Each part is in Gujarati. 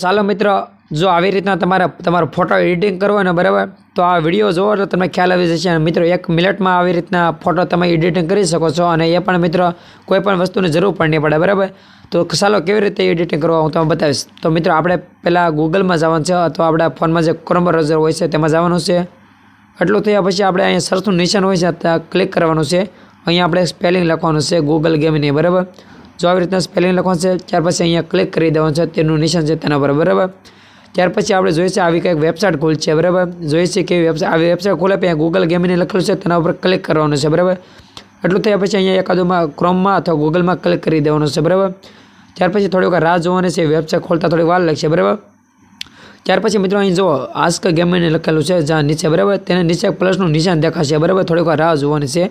ચાલો મિત્ર, જો આવી રીતના તમારે તમારો ફોટો એડિટિંગ કરવો હોય ને બરાબર, તો આ વીડિયો જોવો તો તમને ખ્યાલ આવી જશે. અને મિત્રો, એક મિનિટમાં આવી રીતના ફોટો તમે એડિટિંગ કરી શકો છો અને એ પણ મિત્રો, કોઈ પણ વસ્તુની જરૂર પણ નહીં પડે, બરાબર? તો ચાલો કેવી રીતે એડિટિંગ કરવા હું તમને બતાવીશ. તો મિત્રો, આપણે પહેલાં ગૂગલમાં જવાનું છે અથવા આપણા ફોનમાં જે ક્રોમ બ્રાઉઝર હોય છે તેમાં જવાનું છે. એટલું થયા પછી આપણે અહીંયા સર્ચનું નિશાન હોય છે ત્યાં ક્લિક કરવાનું છે. અહીંયા આપણે સ્પેલિંગ લખવાનું છે ગૂગલ ગેમની બરાબર? જો આવી રીતના સ્પેલિંગ લખવાનું છે, ત્યાર પછી અહીંયા ક્લિક કરી દેવાનું છે, તેનું નિશાન છે તેના પર, બરાબર? ત્યાર પછી આપણે જોઈએ છે આવી કંઈક વેબસાઇટ ખુલ છે, બરાબર? જોઈએ છે કે વેબસાઇટ આવી વેબસાઇટ ખોલે પછી ગૂગલ ગેમિંગને લખેલું છે, તેના ઉપર ક્લિક કરવાનું છે, બરાબર? એટલું થયા પછી અહીંયા એકાદમાં ક્રોમમાં અથવા ગૂગલમાં ક્લિક કરી દેવાનું છે, બરાબર? ત્યાર પછી થોડી વાર રાહ જોવાની છે વેબસાઇટ ખોલતા થોડી વાર લાગશે બરાબર? ત્યાર પછી મિત્રો અહીં જુઓ આસ્ક ગેમિંગ લખેલું છે, જ્યાં નીચે, બરાબર? તેને નીચે પ્લસનું નિશાન દેખાશે, બરાબર? થોડીક રાહ જોવાની છે.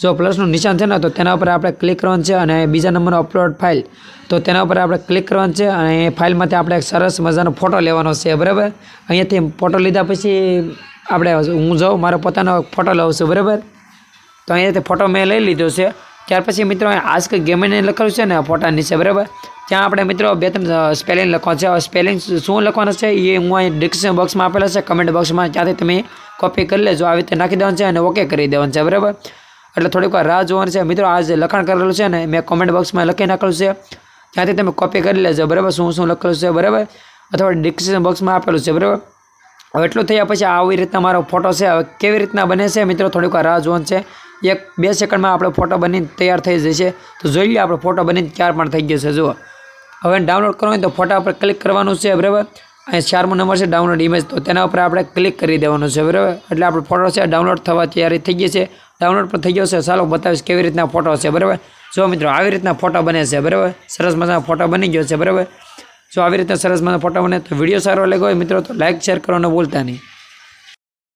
જો પ્લસનું નિશાન છે ને, તો તેના ઉપર આપણે ક્લિક કરવાનું છે અને બીજા નંબરનો અપલોડ ફાઇલ તો તેના ઉપર આપણે ક્લિક કરવાનું છે અને એ ફાઇલમાંથી આપણે એક સરસ મજાનો ફોટો લેવાનો છે, બરાબર? અહીંયાથી ફોટો લીધા પછી આપણે હું જાઉં, મારો પોતાનો ફોટો લઉં છું, બરાબર? તો અહીંયાથી ફોટો મેં લઈ લીધો છે. ત્યાર પછી મિત્રો આસ્ક ગેમિંગ લખેલું છે ને ફોટા નીચે, બરાબર? ત્યાં આપણે મિત્રો બે ત્રણ સ્પેલિંગ લખવાનું છે. સ્પેલિંગ શું લખવાનું છે એ હું અહીં ડિસ્ક્રિપ્શન બોક્સમાં આપેલા છે. કમેન્ટ બોક્સમાં ત્યાંથી તમે કોપી કરી લેજો. આવી રીતે નાખી દેવાનું છે અને ઓકે કરી દેવાનું છે, બરાબર? એટલે થોડીક વાર રાહ જોવાની છે. મિત્રો, આ જે લખાણ કરેલું છે ને, મેં કોમેન્ટ બોક્સમાં લખી નાખેલું છે. ત્યાંથી તમે કોપી કરી લેજો. બરાબર? શું શું લખેલું છે? બરાબર? અથવા ડિસ્ક્રિપ્શન બોક્સમાં આપેલું છે. બરાબર? હવે એટલું થયા પછી આવી રીતના મારો ફોટો છે. હવે કેવી રીતના બને છે? મિત્રો, થોડીક વાર રાહ જોવાનું છે. એક બે સેકન્ડમાં આપણો ફોટો બનીને તૈયાર થઈ જશે. તો જોઈ લઈએ આપણો ફોટો બનીને ત્યાર પણ થઈ ગયો છે. જુઓ. હવે ડાઉનલોડ કરવો હોય તો ફોટા પર ક્લિક કરવાનું છે. બરાબર? અહીં ચારમો નંબર છે ડાઉનલોડ ઇમેજ તો તેના ઉપર આપણે ક્લિક કરી દેવાનું છે, બરાબર? એટલે આપણો ફોટો છે ડાઉનલોડ થવા તૈયારી થઈ ગઈ છે. ડાઉનલોડ પણ થઈ ગયો છે. ચાલો બતાવીશ કેવી રીતના ફોટો છે, બરાબર? જો મિત્રો, આવી રીતના ફોટો બને છે, બરાબર? સરસ મજાનો ફોટો બની ગયો છે, બરાબર? જો આવી રીતના સરસ મજાનો ફોટો બને તો વીડિયો સારો લાગ્યો હોય મિત્રો, તો લાઇક શેર કરવાનું ભૂલતા નહીં.